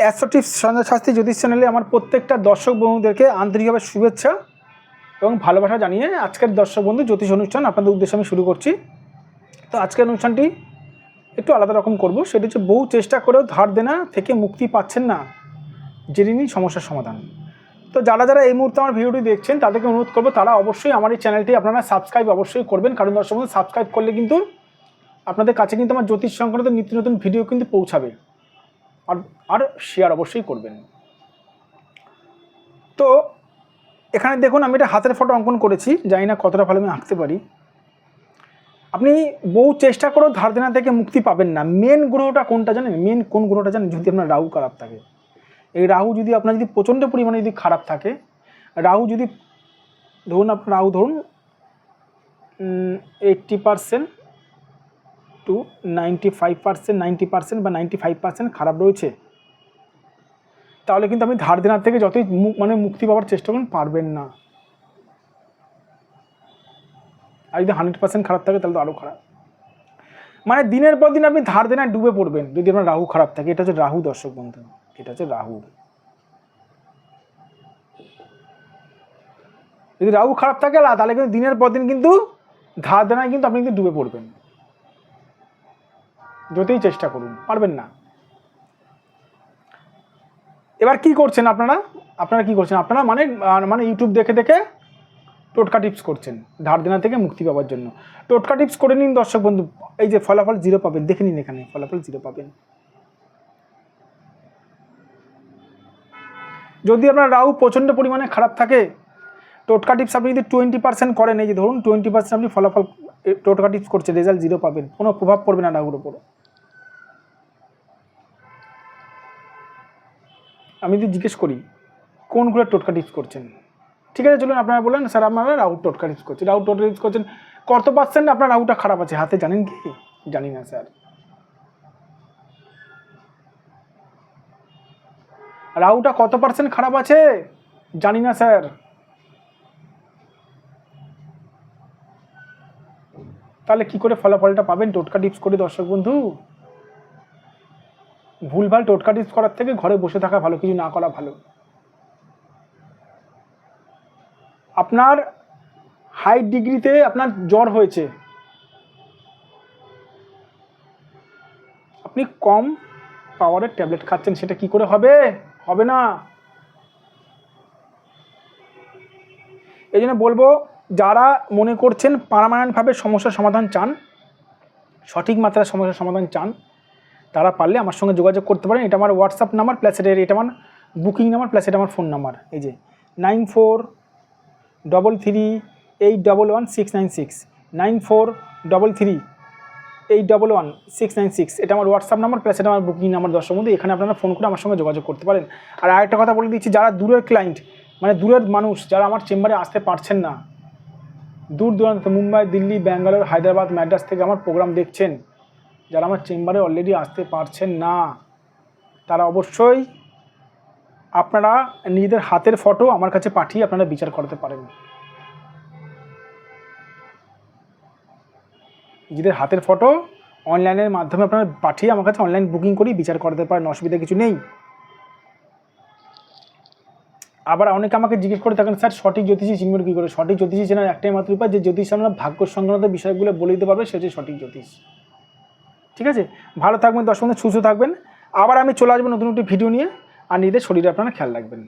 Astro tips Sanjay Shastri জ্যোতিষ চ্যানেলে আমার প্রত্যেকটা দর্শক বন্ধুদেরকে আন্তরিকভাবে শুভেচ্ছা এবং ভালোবাসা জানিয়ে আজকের দর্শক বন্ধু জ্যোতিষ অনুষ্ঠান আপনাদের উদ্দেশ্যে আমি শুরু করছি। তো আজকের অনুষ্ঠানটি একটু আলাদা রকম করব। সেটি হচ্ছে বহু চেষ্টা করেও ধার দেনা থেকে মুক্তি পাচ্ছেন না, জেনে সমস্যার সমাধান। তো যারা যারা এই মুহূর্তে আমার ভিডিওটি দেখছেন, তাদেরকে অনুরোধ করব, তারা অবশ্যই আমার এই চ্যানেলটি আপনারা সাবস্ক্রাইব অবশ্যই করবেন, কারণ দর্শক বন্ধু, সাবস্ক্রাইব করলে কিন্তু আপনাদের কাছে কিন্তু আমার জ্যোতিষ সংক্রান্ত নিত্য নতুন ভিডিও কিন্তু পৌঁছাবে। আর আর শেয়ার অবশ্যই করবেন। তো এখানে দেখুন, আমি এটা হাতের ফটো অঙ্কন করেছি, জানি না কতটা ভালো আমি আঁকতে পারি। আপনি বহু চেষ্টা করেও ধার দেনা থেকে মুক্তি পাবেন না। মেন গ্রহটা কোনটা জানেন? মেন কোন গ্রহটা জানেন? যদি আপনার রাহু খারাপ থাকে। এই রাহু যদি আপনার যদি প্রচণ্ড পরিমাণে যদি খারাপ থাকে, রাহু যদি, ধরুন আপনার রাহু ধরুন eighty percent to ninety five percent ninety percent বা নাইনটি ফাইভ পার্সেন্ট খারাপ রয়েছে। তাহলে কিন্তু আপনি ধার দেনার থেকে যতই মানে মুক্তি পাওয়ার চেষ্টা করুন, পারবেন না। আর যদি হান্ড্রেড পার্সেন্ট খারাপ থাকে, তাহলে তো আরও খারাপ। মানে দিনের পর দিন আপনি ধার দেনায় ডুবে পড়বেন। যদি আপনার রাহু খারাপ থাকে, এটা হচ্ছে রাহু দর্শক বন্ধু। এটা হচ্ছে রাহু। যদি রাহু খারাপ থাকে তাহলে কিন্তু দিনের পর দিন কিন্তু ধার দেনায় কিন্তু আপনি কিন্তু ডুবে পড়বেন। যতই চেষ্টা করুন, পারবেন না। এবার কি করছেন আপনারা? আপনারা কি করছেন? আপনারা মানে মানে ইউটিউব দেখে দেখে টোটকা টিপস করছেন, ধার দেনা থেকে মুক্তি পাওয়ার জন্য। টোটকা টিপস করে নিন দর্শক বন্ধু, এই যে ফলাফল জিরো পাবেন, দেখে নিন এখানে ফলাফল জিরো পাবেন। যদি আপনার রাহু প্রচণ্ড পরিমাণে খারাপ থাকে, টোটকা টিপস আপনি যদি টোয়েন্টি পার্সেন্ট করেন, এই যে ধরুন টোয়েন্টি পার্সেন্ট আপনি ফলাফল টোটকা টিপস করছে রেজাল্ট জিরো পাবেন, কোনো প্রভাব পড়বে না রাহুর ওপর আমি যদি জিজ্ঞেস করি, কোনগুলো টোটকা টিপস করছেন? ঠিক আছে, চলুন আপনারা বললেন স্যার, আপনারা রাউট টোটকা টিপস করছেন। রাউট টোটকা টিপস করছেন, কত পার্সেন্ট আপনার রাউটা খারাপ আছে? হাতে জানেন কি? জানি না, স্যার। রাউটা কত পার্সেন্ট খারাপ আছে? জানি না, স্যার। তাহলে কি করে ফলাফলটা পাবেন টোটকা টিপস করে, দর্শক বন্ধু? ভুলভাল টোটকা টিপস করার থেকে ঘরে বসে থাকা ভালো, কিছু না করা ভালো। আপনার হাই ডিগ্রিতে আপনার জ্বর হয়েছে। আপনি কম পাওয়ারের ট্যাবলেট খাচ্ছেন, সেটা কি করে হবে? হবে না। এই জন্য বলব, যারা মনে করছেন পারমানেন্টভাবে সমস্যার সমাধান চান, সঠিক মাত্রায় সমস্যার সমাধান চান তারা পারলে আমার সঙ্গে যোগাযোগ করতে পারেন। এটা আমার হোয়াটসঅ্যাপ নাম্বার প্লাস এটা আমার বুকিং নাম্বার প্লাস এটা আমার ফোন নাম্বার এই যে nine four double three eight double one six nine six nine four double three eight double one six nine six এটা আমার হোয়াটসঅ্যাপ নাম্বার প্লাস এটা আমার বুকিং নাম্বার দর্শক বন্ধু, এখানে আপনারা ফোন করে আমার সঙ্গে যোগাযোগ করতে পারেন। আর আরেকটা কথা বলে দিচ্ছি, যারা দূরের ক্লায়েন্ট মানে দূরের মানুষ, যারা আমার চেম্বারে আসতে পারছেন না, দূর দূরান্ত মুম্বাই, দিল্লি, ব্যাঙ্গালোর, হায়দ্রাবাদ ম্যাড্রাস থেকে আমার প্রোগ্রাম দেখছেন যারা আমার চেম্বারে অলরেডি আসতে পারছেন না, তারা অবশ্যই আপনারা নিজেদের হাতের ফটো আমার কাছে পাঠিয়ে আপনারা বিচার করতে পারেন। নিজেদের হাতের ফটো অনলাইনের মাধ্যমে আপনারা পাঠিয়ে আমার কাছে অনলাইন বুকিং করেই বিচার করতে পারেন, অসুবিধা কিছু নেই। আবার অনেকে আমাকে জিজ্ঞেস করে থাকেন, স্যার, সঠিক জ্যোতিষী চিনবেন কী করে? সঠিক জ্যোতিষী চেনার একটাই মাত্র উপায়, যে জ্যোতিষ আমরা ভাগ্য সংক্রান্ত বিষয়গুলো বলে দিতে পারবে, সে হচ্ছে সঠিক জ্যোতিষ। ঠিক আছে? ভালো থাকবেন, দশ মিনিট সুস্থ থাকবেন। আবার আমি চলে আসব নতুন একটি ভিডিও নিয়ে। আর নিজেদের শরীরে আপনারা খেয়াল রাখবেন।